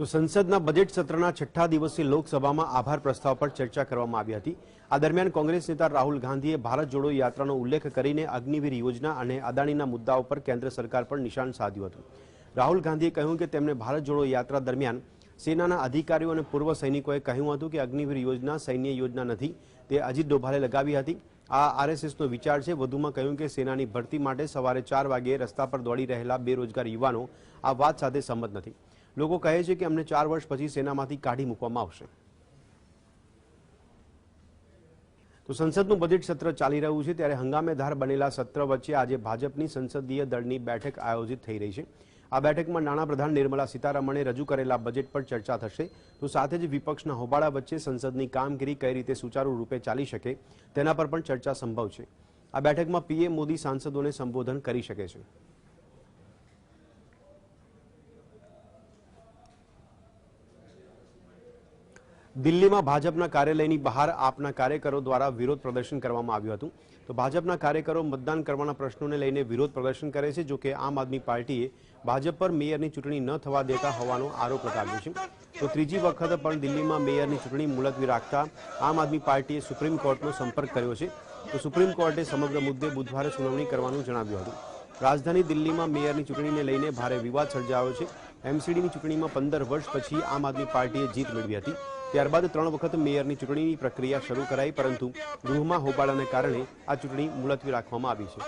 તો સંસદના બજેટ સત્રના છઠ્ઠા દિવસે લોકસભામાં આભાર પ્રસ્તાવ પર ચર્ચા કરવામાં આવી હતી આ દરમિયાન કોંગ્રેસ નેતા રાહુલ ગાંધીએ ભારત જોડો યાત્રાનો ઉલ્લેખ કરીને અગ્નિવીર યોજના અને આદાણીના મુદ્દાઓ પર કેન્દ્ર સરકાર પર નિશાન સાધ્યું હતું રાહુલ ગાંધી કહ્યું કે તેમણે ભારત જોડો યાત્રા દરમિયાન સેનાના અધિકારીઓ અને પૂર્વ સૈનિકોએ કહ્યું હતું કે અગ્નિવીર યોજના સૈન્ય યોજના નથી તે અજિત ડોભાલે લગાવી હતી આ આરએસએસનો વિચાર છે વધુમાં કહ્યું કે સેનાની ભરતી માટે સવારે 4 વાગે રસ્તા પર દોડી રહેલા બેરોજગાર યુવાનો આ વાત સાથે સંબંધ નથી લોકો કહે છે કે અમને ચાર વર્ષ પછી સેનામાંથી કાઢી મૂકવામાં આવશે તો સંસદનું બજેટ સત્ર ચાલી રહ્યું છે ત્યારે હંગામેદાર બનેલા સત્ર વચ્ચે આજે ભાજપની સંસદીય દળની બેઠક આયોજિત થઈ રહી છે આ બેઠકમાં નાણાપ્રધાન નિર્મલા સીતારમણે રજૂ કરેલા બજેટ પર ચર્ચા થશે તો સાથે જ વિપક્ષના હોબાળા વચ્ચે સંસદની કામગીરી કઈ રીતે સુચારુ રૂપે ચાલી શકે તેના પર પણ ચર્ચા સંભવ છે આ બેઠકમાં પીએમ મોદી સાંસદોને સંબોધન કરી શકે છે દિલ્હીમાં ભાજપના કાર્યાલયની બહાર આપના કાર્યકરો દ્વારા વિરોધ પ્રદર્શન કરવામાં આવ્યું હતું તો ભાજપના કાર્યકરો મતદાન કરવાના પ્રશ્નોને લઈને વિરોધ પ્રદર્શન કરે છે જો કે આમ આદમી પાર્ટીએ ભાજપ પર મેયરની ચૂંટણી ન થવા દેતા હોવાનો આરોપ લગાવ્યો છે તો ત્રીજી વખત પણ દિલ્હીમાં મેયરની ચૂંટણી મુલકવી રાખતા આમ આદમી પાર્ટીએ સુપ્રીમ કોર્ટનો સંપર્ક કર્યો છે તો સુપ્રીમ કોર્ટે સમગ્ર મુદ્દે બુધવારે સુનાવણી કરવાનો જણાવ્યું હતું રાજધાની દિલ્હીમાં મેયરની ચૂંટણીને લઈને ભારે વિવાદ સર્જાયો છે એમસીડીની ચૂંટણીમાં 15 વર્ષ પછી આમ આદમી પાર્ટીએ જીત મેળવી હતી ત્યારબાદ ત્રણ વખત મેયરની ચૂંટણીની પ્રક્રિયા શરૂ કરાઈ પરંતુ ગૃહમાં હોબાળાને કારણે આ ચૂંટણી મુલતવી રાખવામાં આવી છે